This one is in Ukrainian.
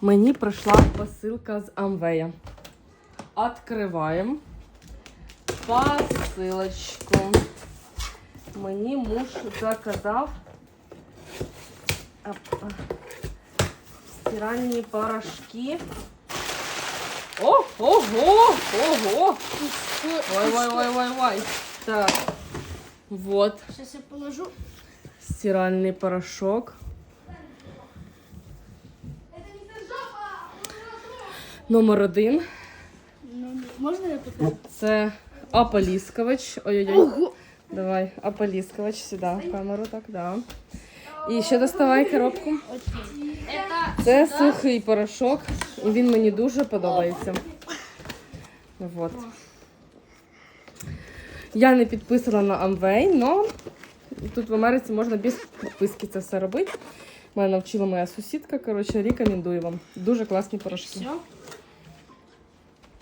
Мені прийшла посилка з Амвея. Откриваємо посилочку. Мені муж заказав опа, стиральні порошки. О, ого, ого! Ой, ой, ой, ой, ой. Так, вот Сейчас я положу. стиральный порошок. Номер один. Ну, можно я покажу? Це ополіскувач. Ой-ой-ой. Давай, ополіскувач сюди, в камеру, так, да. І ще доставай коробку. Це сухий порошок, і він мені дуже подобається. Вот. Я не підписана на Amway, але тут в Америці можна без підписки це все робити. Мене навчила моя сусідка. Коротше, рекомендую вам. Дуже класні порошки.